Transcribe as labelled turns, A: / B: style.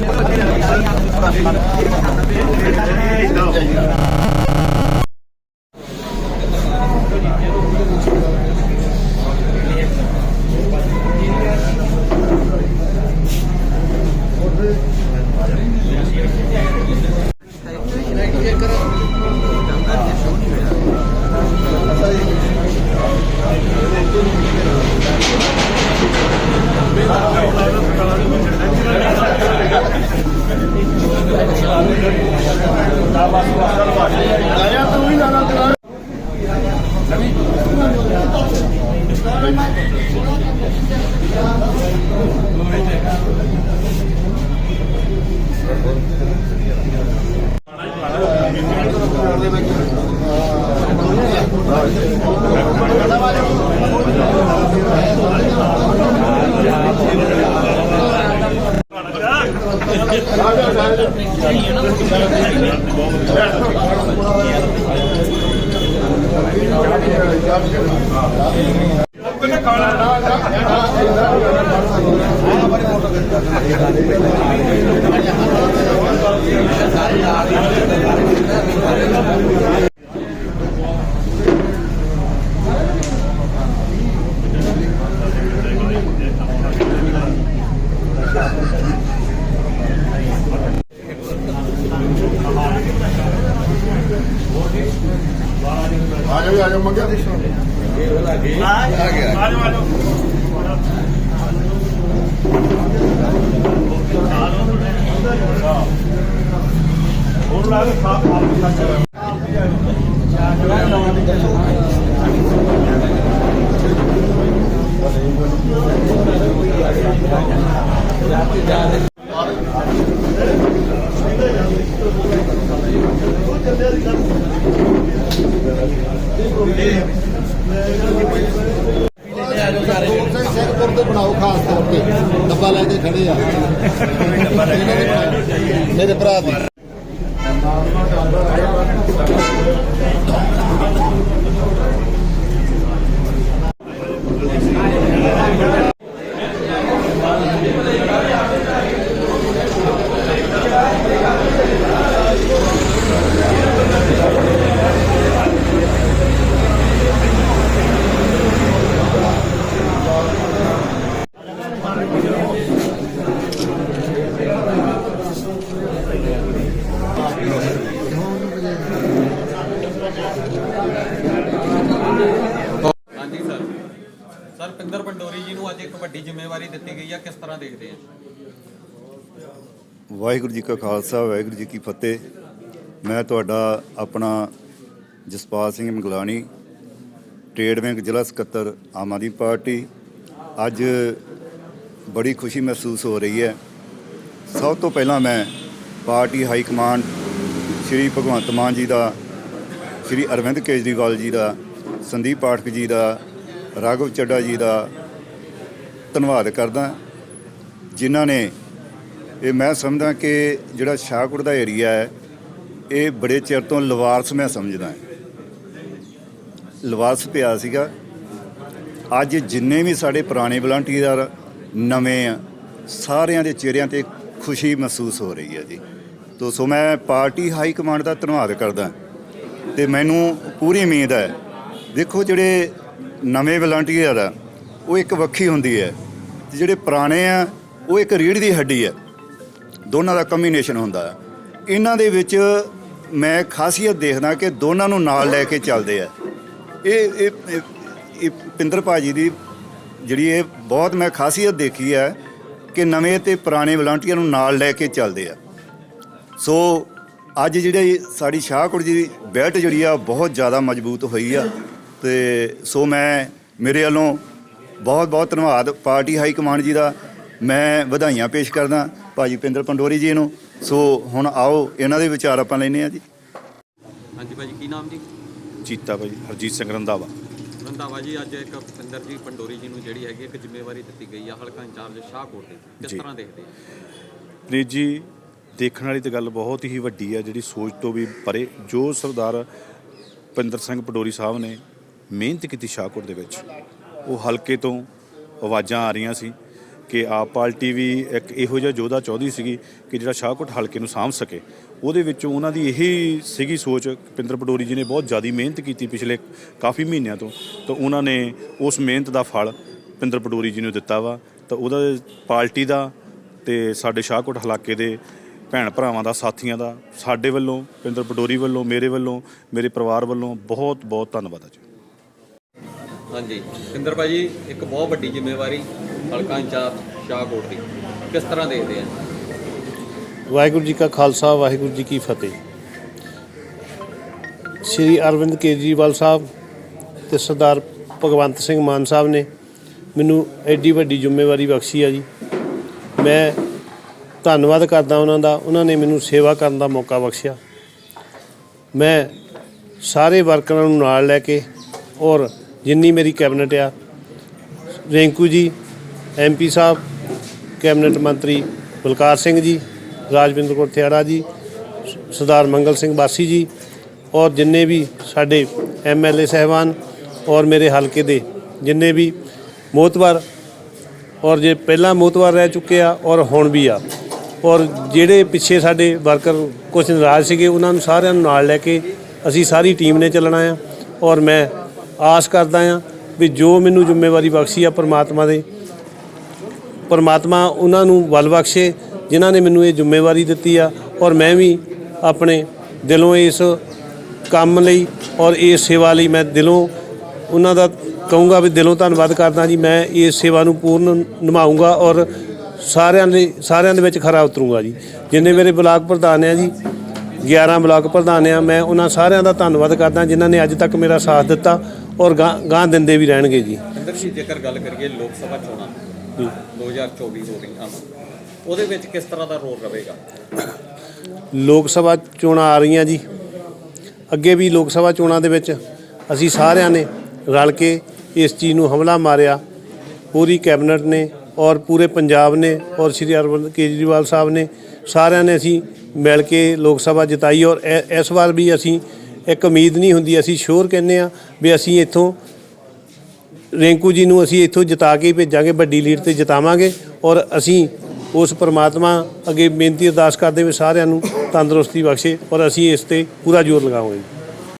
A: Thank you. ਆ ਜਾਓ ਆ ਜਾਓ ਮੰਗਿਆ ਸੈਕਟਰ ਤੇ ਬਣਾਓ ਖਾਸ ਤੌਰ ਤੇ। ਡੱਬਾ ਲੈ ਕੇ ਖੜੇ ਆ। ਮੇਰੇ ਭਰਾ ਦੀ।
B: ਹਾਂਜੀ, ਸਰ। ਸਰ, ਪਿੰਦਰ ਪੰਡੋਰੀ ਜੀ ਨੂੰ ਅੱਜ ਇੱਕ ਵੱਡੀ ਜ਼ਿੰਮੇਵਾਰੀ ਦਿੱਤੀ ਗਈ ਆ, ਕਿਸ ਤਰ੍ਹਾਂ ਦੇਖਦੇ ਆ?
C: ਵਾਹਿਗੁਰੂ ਜੀ ਕਾ ਖਾਲਸਾ, ਵਾਹਿਗੁਰੂ ਜੀ ਕੀ ਫਤਿਹ। ਮੈਂ ਤੁਹਾਡਾ ਆਪਣਾ ਜਸਪਾਲ ਸਿੰਘ ਮੰਗਲਾਣੀ, ਟ੍ਰੇਡ ਬੈਂਕ ਜ਼ਿਲ੍ਹਾ ਸਕੱਤਰ, ਆਮ ਆਦਮੀ ਪਾਰਟੀ। ਅੱਜ ਬੜੀ ਖੁਸ਼ੀ ਮਹਿਸੂਸ ਹੋ ਰਹੀ ਹੈ। ਸਭ ਤੋਂ ਪਹਿਲਾਂ ਮੈਂ party high command Shri Bhagwant Mann ji ਦਾ ਸ਼੍ਰੀ ਅਰਵਿੰਦ ਕੇਜਰੀਵਾਲ ਜੀ ਦਾ, ਸੰਦੀਪ ਪਾਠਕ ਜੀ ਦਾ, ਰਾਘਵ ਚੱਡਾ ਜੀ ਦਾ ਧੰਨਵਾਦ ਕਰਦਾ। ਜਿਨ੍ਹਾਂ ਨੇ ਇਹ ਮੈਂ ਸਮਝਦਾ ਕਿ ਜਿਹੜਾ ਸ਼ਾਹਕੋਟ ਦਾ ਏਰੀਆ ਹੈ, ਇਹ ਬੜੇ ਚਿਰ ਤੋਂ ਲਵਾਰਸ ਮੈਂ ਸਮਝਦਾ ਲਵਾਰਸ ਪਿਆ ਸੀਗਾ। ਅੱਜ ਜਿੰਨੇ ਵੀ ਸਾਡੇ ਪੁਰਾਣੇ ਵਲੰਟੀਅਰ ਨਵੇਂ ਆ, ਸਾਰਿਆਂ ਦੇ ਚਿਹਰਿਆਂ ਤੇ ਖੁਸ਼ੀ ਮਹਿਸੂਸ ਹੋ ਰਹੀ ਹੈ ਜੀ। ਤੋ ਸੋ ਮੈਂ ਪਾਰਟੀ ਹਾਈ ਕਮਾਂਡ ਦਾ ਧੰਨਵਾਦ ਕਰਦਾ। ਤੇ ਮੈਨੂੰ ਪੂਰੀ ਉਮੀਦ ਹੈ। ਦੇਖੋ ਜਿਹੜੇ ਨਵੇਂ ਵਲੰਟੀਅਰ ਆ, ਉਹ ਇੱਕ ਵੱਖੀ ਹੁੰਦੀ ਹੈ ਤੇ ਜਿਹੜੇ ਪੁਰਾਣੇ ਆ, ਉਹ ਇੱਕ ਰੀੜ ਦੀ ਹੱਡੀ ਹੈ। ਦੋਨਾਂ ਦਾ ਕੰਬੀਨੇਸ਼ਨ ਹੁੰਦਾ ਹੈ। ਇਹਨਾਂ ਦੇ ਵਿੱਚ ਮੈਂ ਖਾਸੀਅਤ ਦੇਖਦਾ ਕਿ ਦੋਨਾਂ ਨੂੰ ਨਾਲ ਲੈ ਕੇ ਚੱਲਦੇ ਆ। ਇਹ ਇਹ, ਇਹ- ਇਹ ਪਿੰਦਰ ਭਾਜੀ ਦੀ ਜਿਹੜੀ ਇਹ ਬਹੁਤ ਮੈਂ ਖਾਸੀਅਤ ਦੇਖੀ ਹੈ ਕਿ ਨਵੇਂ ਤੇ ਪੁਰਾਣੇ ਵਲੰਟੀਅਰ ਨੂੰ ਨਾਲ ਲੈ ਕੇ ਚੱਲਦੇ ਆ। ਸੋ ਅੱਜ ਜਿਹੜੀ ਸਾਡੀ ਸ਼ਾਹਕੋਟ ਜੀ ਦੀ ਬੈਲਟ ਜਿਹੜੀ ਆ ਬਹੁਤ ਜ਼ਿਆਦਾ ਮਜ਼ਬੂਤ ਹੋਈ ਆ। ਤੇ ਸੋ ਮੈਂ ਮੇਰੇ ਵੱਲੋਂ ਬਹੁਤ ਬਹੁਤ ਧੰਨਵਾਦ ਪਾਰਟੀ ਹਾਈ ਕਮਾਂਡ ਜੀ ਦਾ। ਮੈਂ ਵਧਾਈਆਂ ਪੇਸ਼ ਕਰਦਾ ਭਾਜੀ ਪਿੰਦਰ ਪੰਡੋਰੀ ਜੀ ਨੂੰ। ਸੋ ਹੁਣ ਆਓ ਇਹਨਾਂ ਦੇ ਵਿਚਾਰ ਆਪਾਂ ਲੈਨੇ ਆ ਜੀ।
B: ਹਾਂਜੀ ਭਾਜੀ ਕੀ ਨਾਮ ਜੀ?
D: ਚੀਤਾ ਭਾਜੀ ਹਰਜੀਤ ਸਿੰਘ ਰੰਧਾਵਾ।
B: ਰੰਧਾਵਾ ਜੀ ਅੱਜ ਇੱਕ ਪਿੰਦਰ ਜੀ ਪੰਡੋਰੀ ਜੀ ਨੂੰ ਜਿਹੜੀ ਹੈਗੀ ਇੱਕ ਜ਼ਿੰਮੇਵਾਰੀ ਦਿੱਤੀ ਗਈ ਆ ਹਲਕਾ ਇੰਚਾਰਜ ਸ਼ਾਹਕੋਟ ਦੇ। ਕਿਸ। ਤਰ੍ਹਾਂ ਦੇਖਦੇ ਆ
D: ਪ੍ਰੀਤ ਜੀ ਦੇਖਣ ਵਾਲੀ ਤਾਂ ਗੱਲ ਬਹੁਤ ਹੀ ਵੱਡੀ ਹੈ ਜਿਹੜੀ ਸੋਚ ਤੋਂ ਵੀ ਪਰੇ, ਜੋ ਸਰਦਾਰ ਪਿੰਦਰ ਸਿੰਘ ਪਟੋਰੀ ਸਾਹਿਬ ਨੇ ਮਿਹਨਤ ਕੀਤੀ ਸ਼ਾਹਕੋਟ ਦੇ ਵਿੱਚ। ਉਹ ਹਲਕੇ ਤੋਂ ਆਵਾਜ਼ਾਂ ਆ ਰਹੀਆਂ ਸੀ ਕਿ ਆਪ ਪਾਰਟੀ ਵੀ ਇੱਕ ਇਹੋ ਜਿਹਾ ਯੋਧਾ ਚਾਹੁੰਦੀ ਸੀਗੀ ਕਿ ਜਿਹੜਾ ਸ਼ਾਹਕੋਟ ਹਲਕੇ ਨੂੰ ਸਾਂਭ ਸਕੇ। ਉਹਦੇ ਵਿੱਚੋਂ ਉਹਨਾਂ ਦੀ ਇਹੀ ਸੀਗੀ ਸੋਚ ਪਿੰਦਰ ਪਟੋਰੀ ਜੀ ਨੇ ਬਹੁਤ ਜ਼ਿਆਦਾ ਮਿਹਨਤ ਕੀਤੀ ਪਿਛਲੇ ਕਾਫੀ ਮਹੀਨਿਆਂ ਤੋਂ। ਤਾਂ ਉਹਨਾਂ ਨੇ ਉਸ ਮਿਹਨਤ ਦਾ ਫਲ ਪਿੰਦਰ ਪਟੋਰੀ ਜੀ ਨੂੰ ਦਿੱਤਾ ਵਾ। ਤਾਂ ਉਹਦਾ ਪਾਰਟੀ ਦਾ ਤੇ ਸਾਡੇ ਸ਼ਾਹਕੋਟ ਇਲਾਕੇ ਦੇ ਭੈਣ ਭਰਾਵਾਂ ਦਾ ਸਾਥੀਆਂ ਦਾ ਸਾਡੇ ਵੱਲੋਂ ਪਿੰਦਰ ਪਟੋਰੀ ਵੱਲੋਂ ਮੇਰੇ ਵੱਲੋਂ ਮੇਰੇ ਪਰਿਵਾਰ ਵੱਲੋਂ ਬਹੁਤ ਬਹੁਤ ਧੰਨਵਾਦ ਹੈ ਜੀ।
B: ਹਾਂਜੀ। ਪਿੰਦਰ ਭਾਜੀ ਇੱਕ ਬਹੁਤ ਵੱਡੀ ਜ਼ਿੰਮੇਵਾਰੀ ਹਲਕਾ ਇੰਚਾਰਜ ਸ਼ਾਹਕੋਟ ਦੀ। ਕਿਸ ਤਰ੍ਹਾਂ ਦੇਖਦੇ ਆ?
E: ਵਾਹਿਗੁਰੂ ਜੀ ਕਾ ਖਾਲਸਾ ਵਾਹਿਗੁਰੂ ਜੀ ਕੀ ਫਤਿਹ। ਸ਼੍ਰੀ ਅਰਵਿੰਦ ਕੇਜਰੀਵਾਲ ਸਾਹਿਬ ਤੇ ਸਰਦਾਰ ਭਗਵੰਤ ਸਿੰਘ ਮਾਨ ਸਾਹਿਬ ਨੇ ਮੈਨੂੰ ਐਡੀ ਵੱਡੀ ਜ਼ਿੰਮੇਵਾਰੀ ਬਖਸ਼ੀ ਆ ਜੀ। ਮੈਂ ਧੰਨਵਾਦ ਕਰਦਾ ਉਹਨਾਂ ਦਾ, ਉਹਨਾਂ ਨੇ ਮੈਨੂੰ ਸੇਵਾ ਕਰਨ ਦਾ ਮੌਕਾ ਬਖਸ਼ਿਆ। ਮੈਂ ਸਾਰੇ ਵਰਕਰਾਂ ਨੂੰ ਨਾਲ ਲੈ ਕੇ ਔਰ ਜਿੰਨੀ ਮੇਰੀ ਕੈਬਨਿਟ ਆ, ਰਿੰਕੂ ਜੀ ਐਮਪੀ ਸਾਹਿਬ, ਕੈਬਨਿਟ ਮੰਤਰੀ ਬਲਕਾਰ ਸਿੰਘ ਜੀ, ਰਾਜਵਿੰਦਰ ਕੌਰ ਥਿਆੜਾ ਜੀ, ਸਰਦਾਰ ਮੰਗਲ ਸਿੰਘ ਬਾਸੀ ਜੀ ਔਰ ਜਿੰਨੇ ਵੀ ਸਾਡੇ ਐਮਐਲਏ ਸਹਿਬਾਨ ਔਰ ਮੇਰੇ ਹਲਕੇ ਦੇ ਜਿੰਨੇ ਵੀ ਮੋਤਵਾਰ ਔਰ ਜੇ ਪਹਿਲਾਂ ਮੋਤਵਾਰ ਰਹਿ ਚੁੱਕੇ ਆ ਔਰ ਹੁਣ ਵੀ ਆ ਔਰ ਜਿਹੜੇ ਪਿੱਛੇ ਸਾਡੇ ਵਰਕਰ ਕੁਝ ਨਾਰਾਜ਼ ਸੀਗੇ, ਉਹਨਾਂ ਨੂੰ ਸਾਰਿਆਂ ਨੂੰ ਨਾਲ ਲੈ ਕੇ ਅਸੀਂ ਸਾਰੀ ਟੀਮ ਨੇ ਚੱਲਣਾ ਆ। ਔਰ ਮੈਂ ਆਸ ਕਰਦਾ ਆ ਵੀ ਜੋ ਮੈਨੂੰ ਜ਼ਿੰਮੇਵਾਰੀ ਬਖਸ਼ੀ ਆ ਪਰਮਾਤਮਾ ਦੇ, ਪਰਮਾਤਮਾ ਉਹਨਾਂ ਨੂੰ ਵੱਲ ਬਖਸ਼ੇ, ਜਿਨ੍ਹਾਂ ਨੇ ਮੈਨੂੰ ਇਹ ਜ਼ਿੰਮੇਵਾਰੀ ਦਿੱਤੀ ਆ। ਔਰ ਮੈਂ ਵੀ ਆਪਣੇ ਦਿਲੋਂ ਇਸ ਕੰਮ ਲਈ ਔਰ ਇਸ ਸੇਵਾ ਲਈ ਮੈਂ ਦਿਲੋਂ ਉਹਨਾਂ ਦਾ ਕਹੂੰਗਾ ਵੀ ਦਿਲੋਂ ਧੰਨਵਾਦ ਕਰਦਾ ਜੀ। ਮੈਂ ਇਸ ਸੇਵਾ ਨੂੰ ਪੂਰਨ ਨਿਭਾਊਂਗਾ ਔਰ ਸਾਰਿਆਂ ਦੇ ਸਾਰਿਆਂ ਦੇ ਵਿੱਚ ਖਰਾ ਉਤਰੂੰਗਾ ਜੀ। ਜਿੰਨੇ ਮੇਰੇ ਬਲਾਕ ਪ੍ਰਧਾਨ ਆ ਜੀ 11 ਬਲਾਕ ਪ੍ਰਧਾਨ ਆ ਮੈਂ ਉਹਨਾਂ ਸਾਰਿਆਂ ਦਾ ਧੰਨਵਾਦ ਕਰਦਾ ਜਿਨ੍ਹਾਂ ਨੇ ਅੱਜ ਤੱਕ ਮੇਰਾ ਸਾਥ ਦਿੱਤਾ ਔਰ ਗਾਂ ਗਾਂ ਦਿੰਦੇ ਵੀ ਰਹਿਣਗੇ ਜੀ।
B: ਪਿੰਦਰ ਜੀ ਜੇਕਰ ਗੱਲ ਕਰੀਏ ਲੋਕ ਸਭਾ ਚੋਣਾਂ 2024 ਹੋ ਰਹੀਆਂ ਹਨ ਉਹਦੇ ਵਿੱਚ ਕਿਸ ਤਰ੍ਹਾਂ ਦਾ ਰੋਲ ਰਹੇਗਾ?
E: ਲੋਕ ਸਭਾ ਚੋਣਾਂ ਆ ਰਹੀਆਂ ਜੀ। ਅੱਗੇ ਵੀ ਲੋਕ ਸਭਾ ਚੋਣਾਂ ਦੇ ਵਿੱਚ ਅਸੀਂ ਸਾਰਿਆਂ ਨੇ ਰਲ ਕੇ ਇਸ ਚੀਜ਼ ਨੂੰ ਹਮਲਾ ਮਾਰਿਆ। ਪੂਰੀ ਕੈਬਨਿਟ ਨੇ ਔਰ ਪੂਰੇ ਪੰਜਾਬ ਨੇ ਔਰ ਸ਼੍ਰੀ ਅਰਵਿੰਦ ਕੇਜਰੀਵਾਲ ਸਾਹਿਬ ਨੇ ਸਾਰਿਆਂ ਨੇ ਅਸੀਂ ਮਿਲ ਕੇ ਲੋਕ ਸਭਾ ਜਿਤਾਈ ਔਰ ਇ- ਇਸ ਵਾਰ ਵੀ ਅਸੀਂ ਇੱਕ ਉਮੀਦ ਨਹੀਂ ਹੁੰਦੀ, ਅਸੀਂ ਸ਼ੋਰ ਕਹਿੰਦੇ ਆ ਵੀ ਅਸੀਂ ਇੱਥੋਂ ਰਿੰਕੂ ਜੀ ਨੂੰ ਅਸੀਂ ਇੱਥੋਂ ਜਿਤਾ ਕੇ ਹੀ ਭੇਜਾਂਗੇ, ਵੱਡੀ ਲੀਡ ਤੇ ਜਿਤਾਵਾਂਗੇ ਔਰ ਅਸੀਂ ਉਸ ਪਰਮਾਤਮਾ ਅੱਗੇ ਬੇਨਤੀ ਅਰਦਾਸ ਕਰਦੇ ਵੀ ਸਾਰਿਆਂ ਨੂੰ ਤੰਦਰੁਸਤੀ ਬਖਸ਼ੇ ਔਰ ਅਸੀਂ ਇਸ ਤੇ ਪੂਰਾ ਜ਼ੋਰ ਲਗਾਵਾਂਗੇ।